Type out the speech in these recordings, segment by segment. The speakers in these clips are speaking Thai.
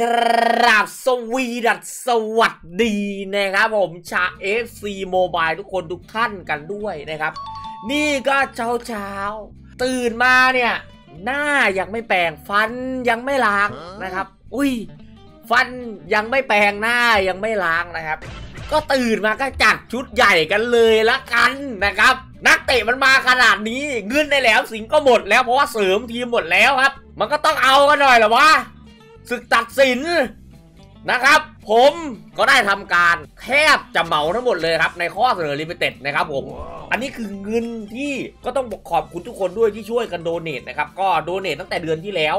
กราบสวีดัสสวัสดีนะครับผมชา FC Mobile ทุกคนทุกท่านกันด้วยนะครับ นี่ก็เช้าเช้าตื่นมาเนี่ย หน้ายังไม่แปรงฟันยังไม่ล้างนะครับ อุ้ย ฟันยังไม่แปรงหน้ายังไม่ล้างนะครับ ก็ตื่นมาก็จัดชุดใหญ่กันเลยละกันนะครับ นักเตะมันมาขนาดนี้เงินในแหลมสิงก็หมดแล้วเพราะว่าเสริมทีมหมดแล้วครับ มันก็ต้องเอากันหน่อยหรอวะ ศึกตัดสินนะครับ ผมก็ได้ทำการแทบจะเหมาทั้งหมดเลยครับ ในข้อเสนอลิมิเต็ดนะครับผม อันนี้คือเงินที่ก็ต้องขอบคุณทุกคนด้วยที่ช่วยกันโดเนทนะครับ ก็โดเนทตั้งแต่เดือนที่แล้ว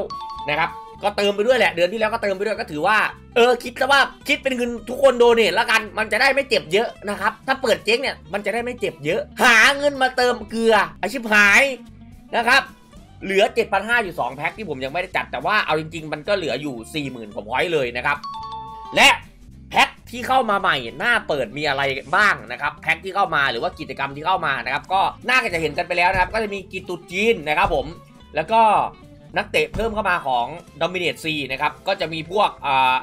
นะครับ ก็เติมไปด้วยแหละ เดือนที่แล้วก็เติมไปด้วยก็ถือว่า เออคิดซะว่าคิดเป็นเงินทุกคนโดเนทแล้วกัน มันจะได้ไม่เจ็บเยอะนะครับ ถ้าเปิดเจ๊งเนี่ยมันจะได้ไม่เจ็บเยอะ หาเงินมาเติมเกลืออาชีพหายนะครับ เหลือ 7,500 อยู่ 2 แพ็คที่ผมยังไม่ได้จัด แต่ว่าเอาจริง ๆ มันก็เหลืออยู่ 40,000ผมไว้เลยนะครับ และแพ็คที่เข้ามาใหม่หน้าเปิดมีอะไรบ้างนะครับแพ็คที่เข้ามาหรือว่ากิจกรรมที่เข้ามานะครับก็น่าจะเห็นกันไปแล้วนะครับ ก็จะมีกิตุจีนนะครับผม แล้วก็นักเตะเพิ่มเข้ามาของ Dominate C นะครับ ก็จะมีพวก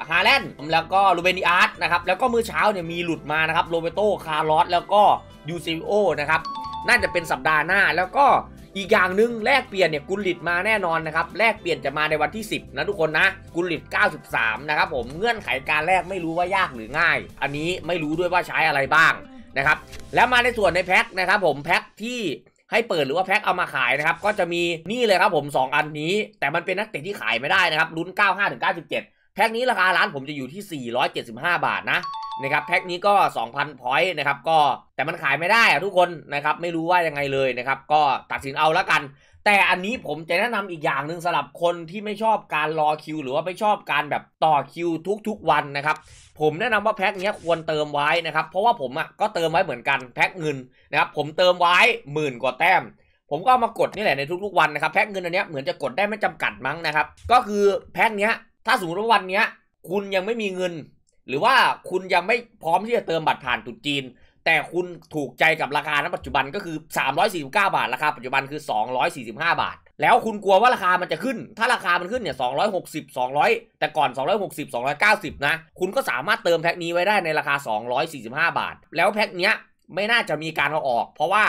ฮาแลนด์แล้วก็ลูเบนิอาร์ตนะครับ แล้วก็มื้อเช้าเนี่ยมีหลุดมานะครับโรเบโตคาร์ลอสแล้วก็ยูซิโอนะครับ น่าจะเป็นสัปดาห์หน้าแล้วก็ อีกอย่างหนึ่งแลกเปลี่ยนเนี่ยกุลิตมาแน่นอนนะครับแลกเปลี่ยนจะมาในวันที่ 10 นะทุกคนนะกุลิต 93 นะครับผมเงื่อนไขการแลกไม่รู้ว่ายากหรือง่าย อันนี้ไม่รู้ด้วยว่าใช้อะไรบ้างนะครับแล้วมาในส่วนในแพ็คนะครับผมแพ็คที่ให้เปิดหรือว่าแพ็คเอามาขายนะครับก็จะมีนี่เลยครับผม 2 อันนี้ แต่มันเป็นนักเตะที่ขายไม่ได้นะครับลุ้น 95ถึง97 แพ็คนี้ราคาร้านผมจะอยู่ที่ 475 บาทนะ นะครับแพ็คนี้ก็ 2,000 พอยต์นะครับก็แต่มันขายไม่ได้อะทุกคนนะครับไม่รู้ว่ายังไงเลยนะครับก็ตัดสินเอาแล้วกัน แต่อันนี้ผมจะแนะนำอีกอย่างหนึ่งสำหรับคนที่ไม่ชอบการรอคิว หรือว่าไม่ชอบการแบบต่อคิวทุกๆวันนะครับผมแนะนำว่าแพ็คนี้ควรเติมไว้นะครับเพราะว่าผมอะก็เติมไว้เหมือนกันแพ็คเงินนะครับผมเติมไว้หมื่นกว่าแต้มผมก็ามากดนี่แหละในทุกๆวันนะครับแพ็คเงินอันนี้เหมือนจะกดได้ไม่จำกัดมั้งนะครับก็คือแพ็คเนี้ยถ้าสมมติว่าวันเนี้ยคุณยังไม่มีเงิน หรือว่าคุณยังไม่พร้อมที่จะเติมบัตรผ่านตุดจีน แต่คุณถูกใจกับราคาณปัจจุบันก็คือ 349 บาท ราคาปัจจุบันคือ 245 บาท แล้วคุณกลัวว่าราคามันจะขึ้น ถ้าราคามันขึ้นเนี่ย 260 200 แต่ก่อน 260 290 นะ คุณก็สามารถเติมแพ็คนี้ไว้ได้ในราคา 245 บาท แล้วแพ็คเนี้ยไม่น่าจะมีการเอาออก เพราะว่า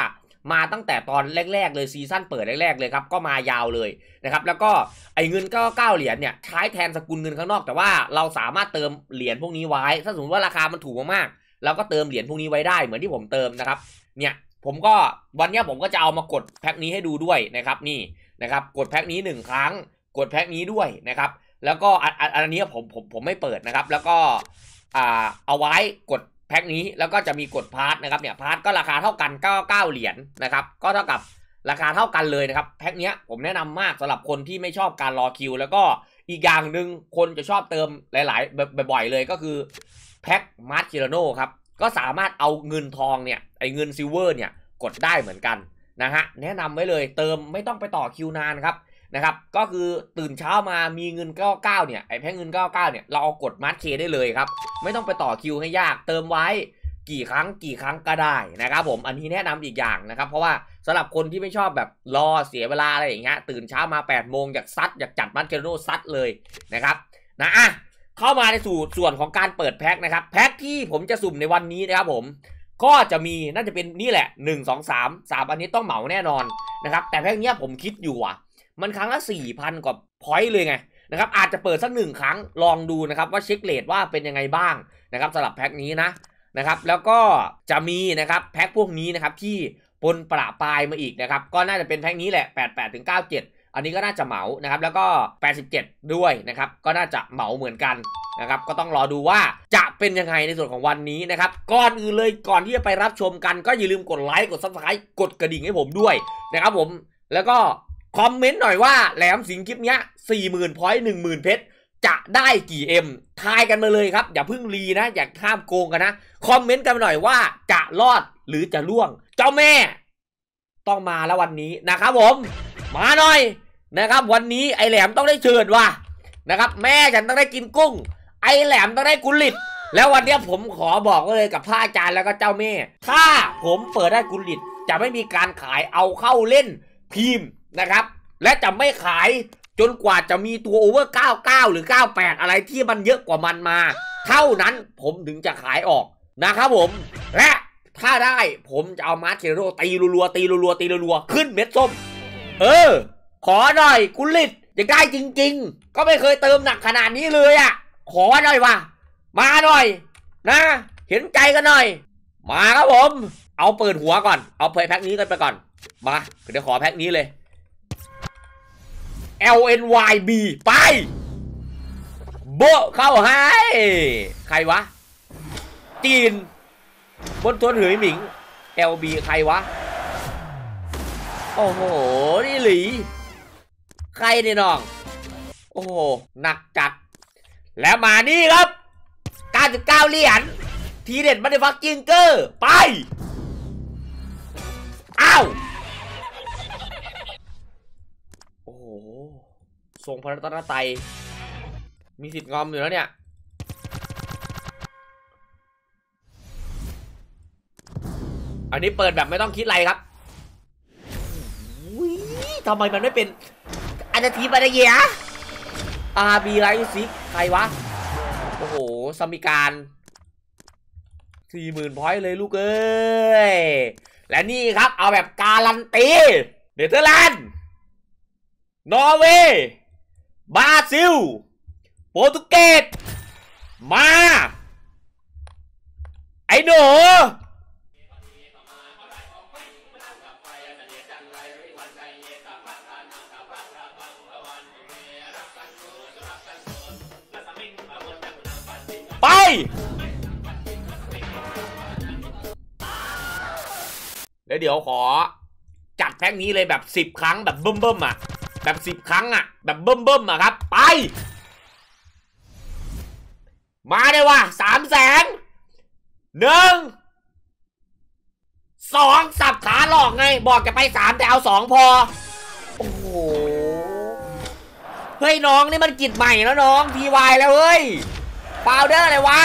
มาตั้งแต่ตอนแรก ๆ เลยซีซั่นเปิดแรก ๆ เลยครับ ก็มายาวเลยนะครับแล้วก็ไอ้เงินก็เก้าเหรียญเนี่ยใช้แทนสกุลเงินข้างนอกแต่ว่าเราสามารถเติมเหรียญพวกนี้ไว้ ถ้าสมมติว่าราคามันถูกมากๆเราก็เติมเหรียญพวกนี้ไว้ได้เหมือนที่ผมเติมนะครับเนี่ยผมก็วันนี้ผมก็จะเอามากดแพ็คนี้ให้ดูด้วยนะครับนี่นะครับกดแพ็คนี้ 1 ครั้ง กดแพ็คนี้ด้วยนะครับแล้วก็อันอันนี้ผมผมผมไม่เปิดนะครับ แล้วก็อ่าเอาไว้กด พ็คนี้แล้วก็จะมีกดพาร์ทนะครับเนี่ยพาร์ทก็ราคาเท่ากัน 99 เหรียญนะครับก็เท่ากับราคาเท่ากันเลยนะครับแพ็คเนี้ยผมแนะนำมากสำหรับคนที่ไม่ชอบการรอคิว แล้วก็อีกอย่างหนึ่งคนจะชอบเติมหลาย ๆ บ่อย ๆ เลยก็คือแพ็คมาร์คิโรโนครับก็สามารถเอาเงินทองเนี่ยไอเงินซิลเวอร์เนี่ยกดได้เหมือนกันนะฮะแนะนำไว้เลยเติมไม่ต้องไปต่อคิวนานครับ นะครับ ก็คือตื่นเช้ามามีเงิน 99 เนี่ย ไอแพ็คเงิน 99 เนี่ย เราเอากดมาร์เคได้เลยครับ ไม่ต้องไปต่อคิวให้ยาก เติมไว้กี่ครั้งกี่ครั้งก็ได้นะครับผม อันนี้แนะนำอีกอย่างนะครับ เพราะว่าสำหรับคนที่ไม่ชอบแบบรอเสียเวลาอะไรอย่างเงี้ย ตื่นเช้ามา8ปดโมงอยากซัดอยากจัดมันเกโนซัดเลยนะครับ นะอะเข้ามาในสู่ส่วนของการเปิดแพ็คนะครับ แพ็คที่ผมจะสุ่มในวันนี้นะครับผม ก็จะมีน่าจะเป็นนี่แหละ 1 2 3 3 อันนี้ต้องเหมาแน่นอนนะครับ แต่แพ็คเนี้ยผมคิดอยู่อะ มันครั้งละ4,000กว่าพอยต์เลยไงนะครับอาจจะเปิดสักหนึ่งครั้งลองดูนะครับว่าเช็คเลทว่าเป็นยังไงบ้างนะครับสำหรับแพ็คนี้นะนะครับแล้วก็จะมีนะครับแพ็คพวกนี้นะครับที่ปนประปายมาอีกนะครับก็น่าจะเป็นแพ็คนี้แหละ 88ถึง97 อันนี้ก็น่าจะเหมานะครับแล้วก็ 87 ด้วยนะครับก็น่าจะเหมาเหมือนกันนะครับก็ต้องรอดูว่าจะเป็นยังไงในส่วนของวันนี้นะครับก่อนอื่นเลยก่อนที่จะไปรับชมกันก็อย่าลืมกดไลค์กดซับสไครต์กดกระดิ่งให้ผมด้วยนะครับผมแล้วก็ คอมเมนต์หน่อยว่าแหลมสิงคลิปเนี้ย40,000พอยต์10,000เพชรจะได้กี่เอ็มทายกันมาเลยครับ อย่าเพิ่งรีนะ อย่าข้ามโกงกันนะ คอมเมนต์กันหน่อยว่าจะรอดหรือจะล่วง เจ้าแม่ ต้องมาแล้ววันนี้นะครับผม มาหน่อยนะครับ วันนี้ไอแหลมต้องได้เชิญว่ะนะครับ แม่ฉันต้องได้กินกุ้ง ไอแหลมต้องได้กุลิตแล้ววันนี้ผมขอบอกเลยกับพระอาจารย์แล้วก็เจ้าแม่ ถ้าผมเปิดได้กุลิตจะไม่มีการขายเอาเข้าเล่นพิมพ์ นะครับ และจะไม่ขายจนกว่าจะมีตัวโอเวอร์ 99 หรือ 98 อะไรที่มันเยอะกว่ามันมา เท่านั้นผมถึงจะขายออกนะครับผม และถ้าได้ผมจะเอามาร์เชโรตีรัวๆตีรัวๆตีรัวๆขึ้นเม็ดส้ม เออ ขอหน่อยกุลิตอยากได้จริง ๆ ก็ไม่เคยเติมหนักขนาดนี้เลยอะ่ะ ขอหน่อยว่ะมาหน่อย นะ เห็นใจกันหน่อย มาครับผม เอาเปิดหัวก่อน เอาเพย์แพ็คนี้กันไปก่อน มาเดี๋ยวขอแพ็คนี้เลย LNYB ไป โบเข้าให้ ใครวะ จีน บนทวนหือหมิง LB ใครวะ โอ้โห นี่หลี ใครเนี่ยน้อง โอ้โห หนักจัด แล้วมานี่ครับ 99เหรียญ ทีเด็ดมาในฟักกิงเกอร์ ไป อ้าว โอ้โห ทรงพระรัตนตรัยมีสิทธิ์งอมอยู่แล้วเนี่ยอันนี้เปิดแบบไม่ต้องคิดอะไรครับทำไมมันไม่เป็นอันทีปะเนียอาร์บีไลท์ซิกใครวะ โอ้โหสมิการสี่หมื่นพอยต์เลยลูกเอ้ย และนี่ครับเอาแบบการันตี เนเธอร์แลนด์ นอร์เวย์ บราซิล โปรตุเกส มา ไอ้หนูไป แล้วเดี๋ยวขอ จัดแพ็คนี้เลยแบบสิบครั้งแบบเบิ่มเบิ่มๆอะ แบบสิบครั้งอะแบบเบิ่มเบิ่มๆอะครับ ไป มาเลยว่ะสามแสนหนึ่งสองสับขาหลอกไง บอกจะไปสามแต่เอาสองพอ โอ้โห เฮ้ยน้องนี่มันกิจใหม่แล้วน้องทีวายแล้วเฮ้ยฟาวเดอร์อะไรวะ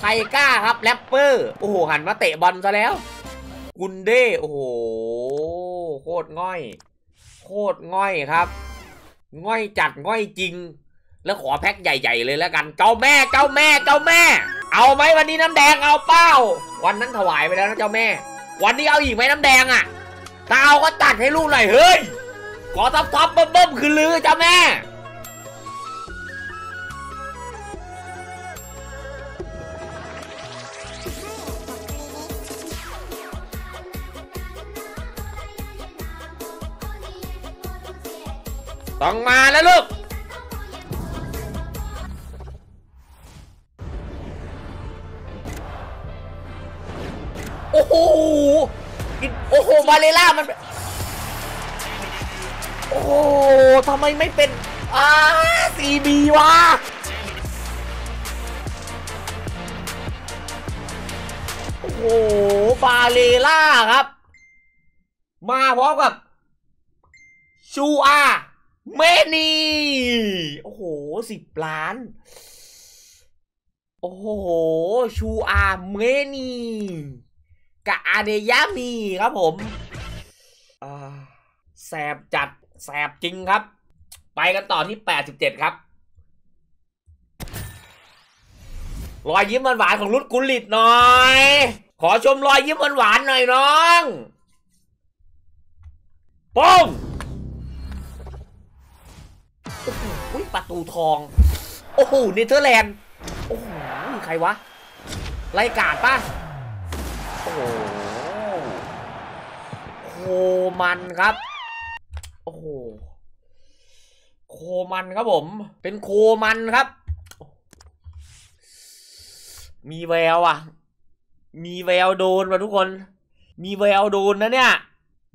ใครกล้าครับแรปเปอร์ โอ้โห หันมาเตะบอลซะแล้ว กุนเด้โอ้โหโคตรง่อย โคตรง่อยครับ ง่อยจัดง่อยจริง แล้วขอแพ็คใหญ่ ๆ เลยแล้วกัน เจ้าแม่เจ้าแม่เจ้าแม่ เอาไหมวันนี้น้ำแดงเอาเป้า วันนั้นถวายไปแล้วนะเจ้าแม่ วันนี้เอาอีกไหมน้ำแดงอะถ้าเอาก็ตัดให้ลูกหน่อยเฮ้ยขอทับทับเบิ่มเบิ่มคือลือเจ้าแม่ ต้องมาแล้วลูก โอ้โหกินโอ้โหมาเลล่ามัน โอ้โหทำไมไม่เป็นอ่าซีบีวะโอ้โหบาเลล่าครับ มาพร้อมกับชูอา เมนี่ โอ้โหสิบล้าน โอ้โห ชูอาเมนี่กับอาเดยามีครับผมแสบจัดแสบจริงครับ ไปกันต่อที่ 87 ครับ รอยยิ้มหวานของรุดกุลิตหน่อย ขอชมรอยยิ้มหวานหน่อยน้องป้อง ประตูทอง โอ้โหเนเธอร์แลนด์ โอ้โห ใครวะ ไล่กาดป่ะ โอ้โหโคมันครับ โอ้โห โคมันครับผม เป็นโคมันครับ มีแววอะ มีแววโดนว่ะทุกคน มีแววโดนนะเนี่ย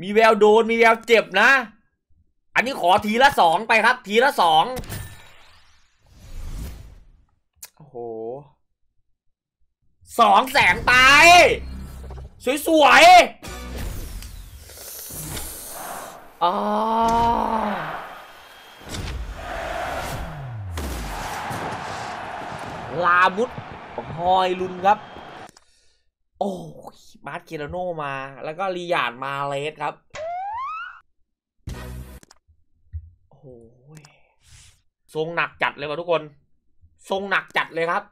มีแววโดน มีแววเจ็บนะ อันนี้ขอทีละสองไปครับ ทีละสอง สองแสงไป สวยๆอ๋อลาบุตฮอยลุนครับ โอ้ยมาร์ตเกลโนมา แล้วก็ลียานมาเลสครับ โอ้ยทรงหนักจัดเลยว่ะทุกคน ทรงหนักจัดเลยครับ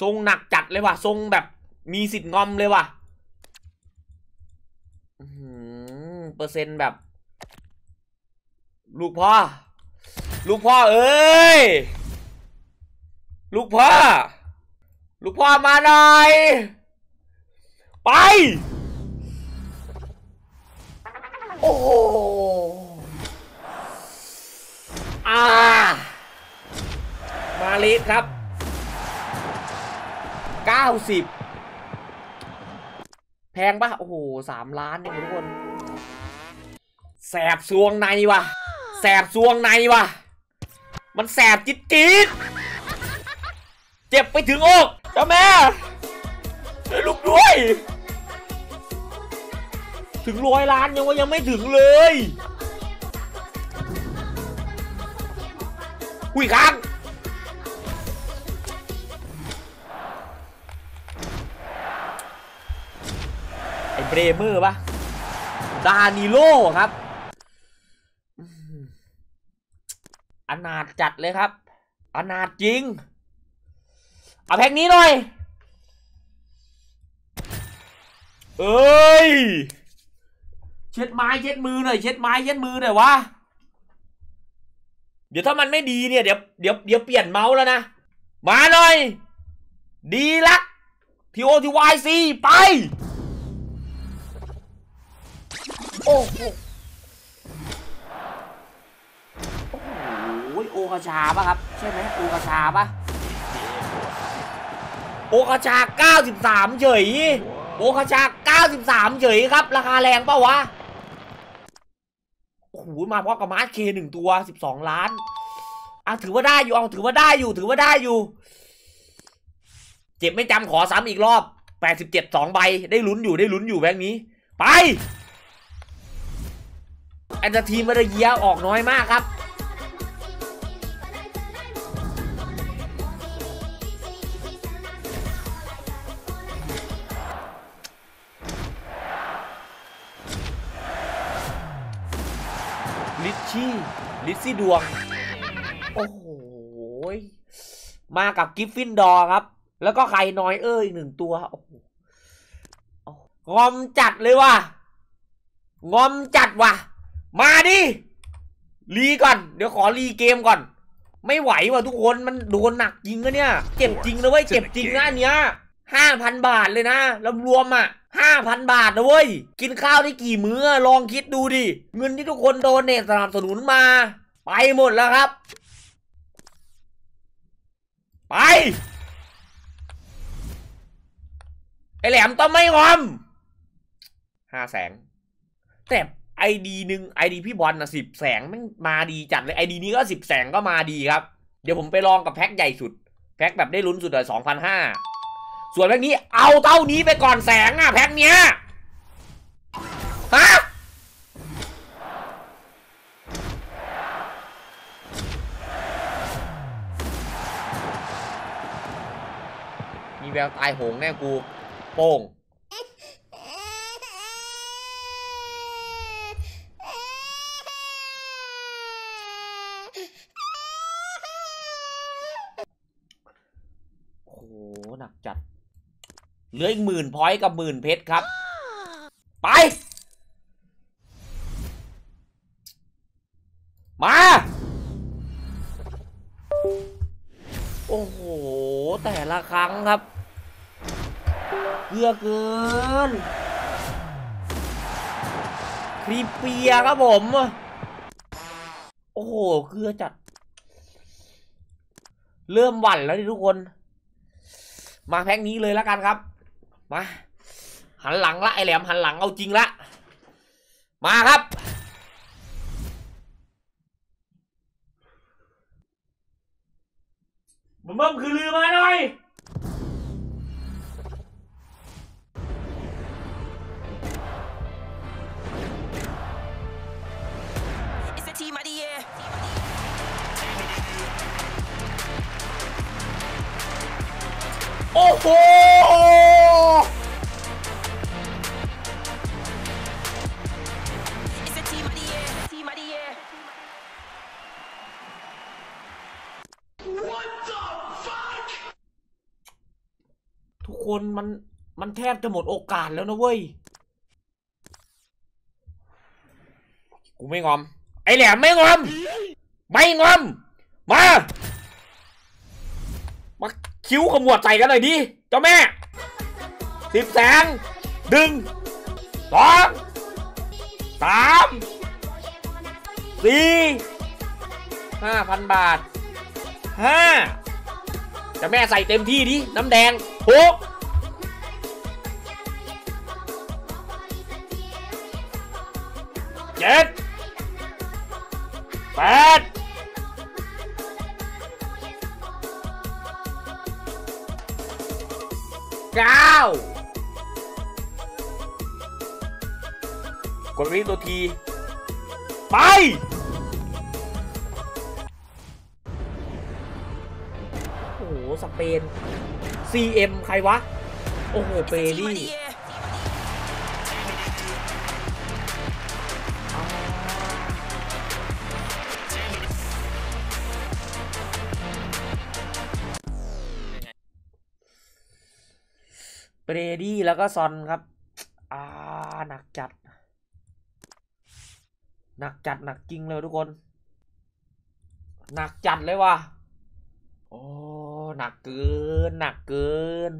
ทรงหนักจัดเลยว่ะ ทรงแบบมีสิทธิ์งอมเลยว่ะเปอร์เซ็นต์แบบ ลูกพ่อ ลูกพ่อเอ้ย ลูกพ่อ ลูกพ่อมาหน่อย ไป โอ้โหอ่ามาลิสครับ 90 แพงปะโอ้โหสามล้านเนี่ยทุกคน แสบซวงในวะแสบซวงในวะมันแสบจิตจีดเจ็บไปถึงอกเจ้าแม่ช่วยลูกด้วย ถึงร้อยล้านยังว่ายังไม่ถึงเลย อุ้ยค้าง รเมอร์ปะดานิโลครับอนาจัดเลยครับ อนาจริง เอาแพ็กนี้หน่อย เอ้ย เช็ดไม้เช็ดมือหน่อย เช็ดไม้เช็ดมือหน่อยวะ เดี๋ยวถ้ามันไม่ดีเนี่ยเดี๋ยวเดี๋ยวเดี๋ยวเปลี่ยนเมาส์แล้วนะ มาหน่อย ดีละทีโอทีวายซีไป โอ้โหโอ้โหโอกาชาปะครับ ใช่ไหมโอกาชาปะโอกาชา 93 เฉย โอกาชา 93 เฉยครับ ราคาแรงปะวะโอ้โหมาพร้อมกับมาร์คเคหนึ่งตัว 12 ล้านอะถือว่าได้อยู่เอาถือว่าได้อยู่ ถือว่าได้อยู่ เจ็บไม่จำขอซ้ำอีกรอบ 87 2ใบได้ลุ้นอยู่ได้ลุ้นอยู่แบงค์นี้ ไป อนตาทีมาเยียออกน้อยมากครับลิชชี่ลิชซี่ดวง โอ้โห มากับกิฟฟินดอร์ครับ แล้วก็ไข่น้อยเอ้ยหนึ่งตัว โอ้โหงอมจัดเลยว่ะ งอมจัดว่ะ มาดิรีก่อน เดี๋ยวขอรีเกมก่อน ไม่ไหวว่ะทุกคนมันโดนหนักจริงนะเนี่ย เจ็บจริงนะเว้ยเจ็บจริงนะอันเนี้ยห้าพันบาทเลยนะรวมรวมๆอะห้าพันบาทนะเว้ย กินข้าวได้กี่มื้อลองคิดดูดิ เงินที่ทุกคนโดนเนตสนับสนุนมา ไปหมดแล้วครับ ไปไอแหลมต้องไม่งอมห้าแสงแต่ ไอดีหนึ่งไอดีพี่บอลนะสิบแสงมันมาดีจัดเลยไอดีนี้ก็สิบแสงก็มาดีครับ เดี๋ยวผมไปลองกับแพ็คใหญ่สุด แพ็คแบบได้ลุ้นสุดเลยสองพันห้าส่วนแพ็คนี้เอาเท่านี้ไปก่อนแสงอะแพ็คเนี้ยฮะมีแววตายโหงแน่กู โป้ง โอ้โห หนักจัด เหลืออีกหมื่นพอยต์กับหมื่นเพชรครับ ไป มา โอ้โห แต่ละครั้งครับเกลือเกินครีเปียครับผม โอ้โหเกือจัด เริ่มหวั่นแล้วทุกคน มาแพ็กนี้เลยแล้วกันครับ มา หันหลังละไอแหลมหันหลังเอาจริงละ มาครับ บึ้มบึ้มคือลือมาหน่อย It's the team of the year. โอ้โห ทุกคนมันมันแทบจะหมดโอกาสแล้วนะเว้ย กูไม่งอม ไอแหลมไม่งอม ไม่งอม มา มาคิ้วขมวดใส่กันหน่อยดิ เจ้าแม่สิบแสงดึงสองสามสี่ห้าพันบาท ห้าจะแม่ใส่เต็มที่ดิน้ำแดงหกเจ็ดแปดเก้ากดรีบตัวที ไป น CM ใครวะ โอ้โห เปรี่เบรดี้แล้วก็ซอนครับ อ่า หนักจัด หนักจัดหนักจริงเลยทุกคน หนักจัดเลยว่ะ โอ้ หนักเกิน หนักเกิน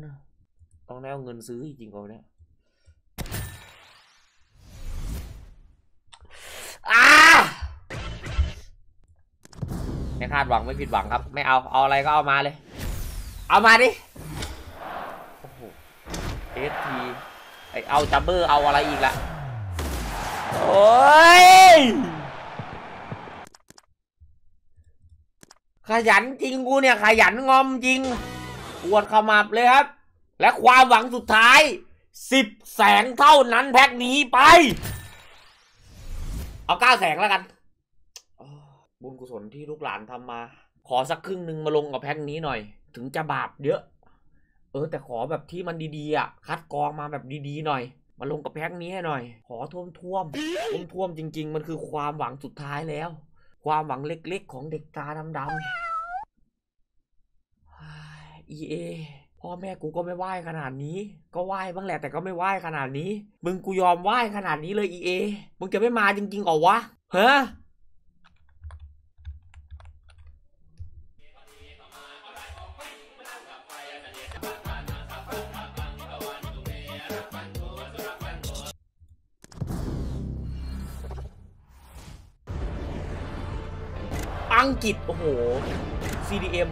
ต้องได้เอาเงินซื้อจริงๆก่อนเนี่ยไม่คาดหวังไม่ผิดหวังครับ ไม่เอาเอาอะไรก็เอามาเลย เอามาดิโอ้โหเอสทีไอเอาจัมเบอร์เอาอะไรอีกล่ะโอ้ย ขยันจริงกูเนี่ยขยันงอมจริงปวดขมับเลยครับ และความหวังสุดท้ายสิบแสงเท่านั้นแพ็กนี้ไป เอาเก้าแสงแล้วกัน บุญกุศลที่ลูกหลานทำมา ขอสักครึ่งหนึ่งมาลงกับแพ็กนี้หน่อย ถึงจะบาปเยอะ เออ แต่ขอแบบที่มันดีๆอะ คัดกรองมาแบบดีๆหน่อย มาลงกับแพ็กนี้ให้หน่อย ขอท่วมท่วมท่วมท่วมๆจริง ๆ มันคือความหวังสุดท้ายแล้ว ความหวังเล็กๆ ของเด็กตาดำๆเอพ่อแม่กูก็ไม่ไหว้ขนาดนี้ ก็ไหว้บ้างแหละแต่ก็ไม่ไหว้ขนาดนี้ มึงกูยอมไหว้ขนาดนี้เลยเอมึงจะไม่มาจริงๆหรอวะเฮ้ อังกฤษ โอ้โห CDM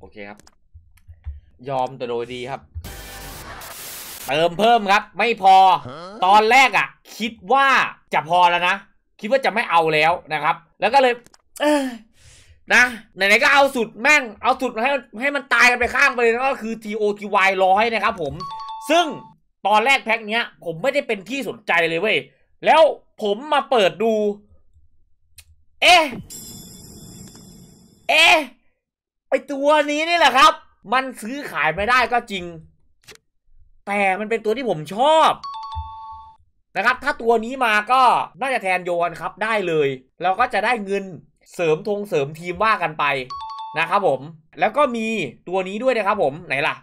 โอเคครับ ยอมแต่โดยดีครับ เติมเพิ่มครับ ไม่พอ ตอนแรกอะ่ะ คิดว่าจะพอแล้วนะ คิดว่าจะไม่เอาแล้วนะครับ แล้วก็เลยเออนะไหนๆก็เอาสุดแม่งเอาสุดให้ให้มันตายกันไปข้างไปเลยนะก็คือ TOTY ร้อยนะครับผม ซึ่งตอนแรกแพ็คเนี้ย ผมไม่ได้เป็นที่สนใจเลยเว้ย แล้วผมมาเปิดดู เอ๊ะ เอ๊ะไอตัวนี้นี่แหละครับ มันซื้อขายไม่ได้ก็จริง แต่มันเป็นตัวที่ผมชอบนะครับ ถ้าตัวนี้มาก็น่าจะแทนโยนครับได้เลย เราก็จะได้เงินเสริมธงเสริมทีมว่ากันไปนะครับผม แล้วก็มีตัวนี้ด้วยนะครับผมไหนล่ะ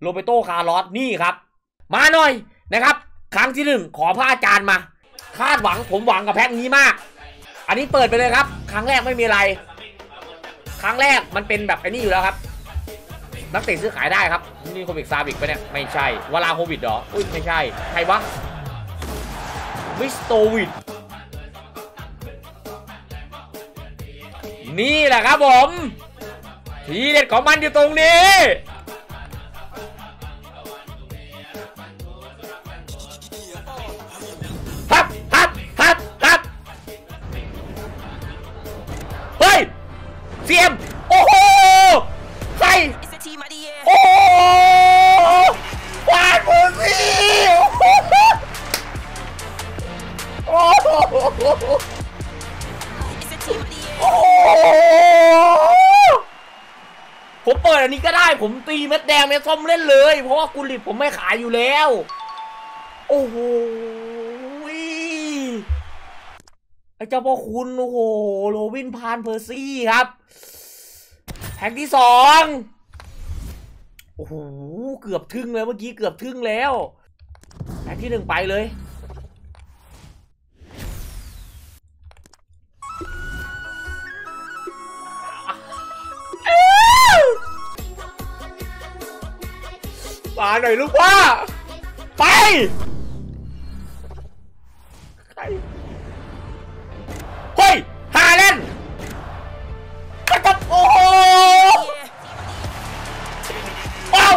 โรเบโตคาร์ลอสนี่ครับ มาหน่อยนะครับ ครั้งที่หนึ่งขอพระอาจารย์มา คาดหวังผมหวังกับแพ็คนี้มาก อันนี้เปิดไปเลยครับ ครั้งแรกไม่มีอะไร ครั้งแรกมันเป็นแบบไอ้นี่อยู่แล้วครับ นักเตะซื้อขายได้ครับ นี่โควิดซาบิกปะเนี่ย ไม่ใช่วลาโควิดเหรอ อุ้ยไม่ใช่ ใครวะมิสโตวิดนี่แหละครับผม ทีเด็ดของมันอยู่ตรงนี้ฮับฮับฮับฮับเฮ้ยเสียม อันนี้ก็ได้ผมตีเม็ดแดงเม็ดส้มเล่นเลย เพราะว่ากุลิตผมไม่ขายอยู่แล้ว โอ้โหไอ้เจ้าพ่อคุณโอ้โหโรบินพานเพอร์ซี่ครับแพ็กที่สองโอ้โหเกือบทึ่งแล้วเมื่อกี้เกือบทึ่งแล้วแพ็กที่หนึ่งไปเลย มาหน่อยลูกว่าไปใครเฮ้ยฮาเลนกระตับโอ้โหว้าว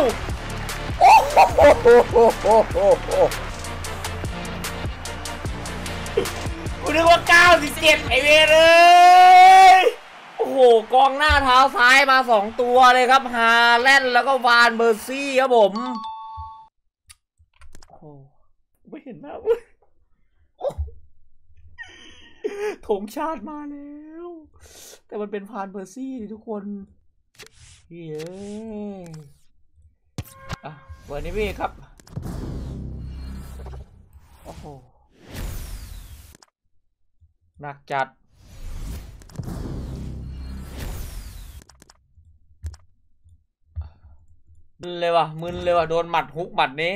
โอ้โห มาสองตัวเลยครับฮาแลนด์แล้วก็วานเบอร์ซี่ครับผมโอ้ไม่เห็นหน้าเว้ยโอ้ธงชาติมาแล้ว แต่มันเป็นพานเบอร์ซี่ดิทุกคนเฮ้ยอะเบอร์นี้พี่ครับ โอ้โหหนักจัด มึนเลยว่ะมึนเลยว่ะโดนหมัดฮุกหมัดนี้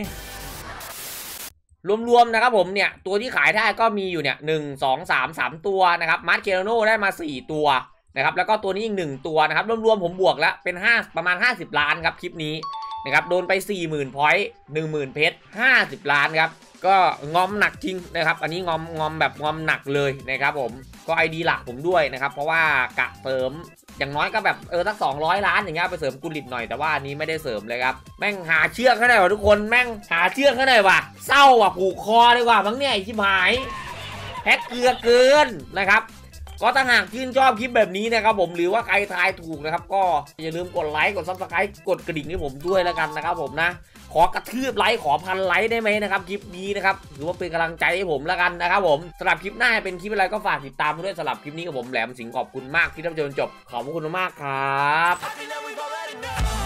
รวมๆนะครับผมเนี่ย ตัวที่ขายได้ก็มีอยู่เนี่ยหนึ่งสองสามสามตัวนะครับมาร์เคโรโนได้มาสี่ตัวนะครับแล้วก็ตัวนี้อีกหนึ่งตัวนะครับรวมๆผมบวกแล้วเป็นห้าประมาณห้าสิบล้านครับคลิปนี้ นะครับโดนไป 4 0,000พอยต์10,000 เพชร 50 ล้านครับ ก็งอมหนักจริงนะครับ อันนี้งอมงอมแบบงอมหนักเลยนะครับผม ก็ไอดีหลักผมด้วยนะครับ เพราะว่ากะเสริมอย่างน้อยก็แบบเออสัก 200 ล้านอย่างเงี้ยไปเสริมกุลิตหน่อยแต่ว่าอันนี้ไม่ได้เสริมเลยครับ แม่งหาเชือกให้หน่อยวะทุกคนแม่งหาเชือกให้หน่อยว่ะเศร้าว่ะผูกคอดีกว่ามั้งเนี่ยไอชิบหายแพ็คเกลือเกินนะครับ ก็ถ้าหากชื่นชอบคลิปแบบนี้นะครับผมหรือว่าใครทายถูกนะครับ ก็อย่าลืมกดไลค์กดซับสไครต์กดกระดิ่งให้ผมด้วยแล้วกันนะครับผมนะ ขอกระทืบไลค์ขอพันไลค์ได้ไหมนะครับคลิปนี้นะครับถือว่าเป็นกำลังใจให้ผมแล้วกันนะครับผมสำหรับคลิปหน้าเป็นคลิปอะไรก็ฝากติดตามด้วยสำหรับคลิปนี้กับผมแหลมสิงห์ขอบคุณมากที่รับชมจนจบขอบพระคุณมากครับ I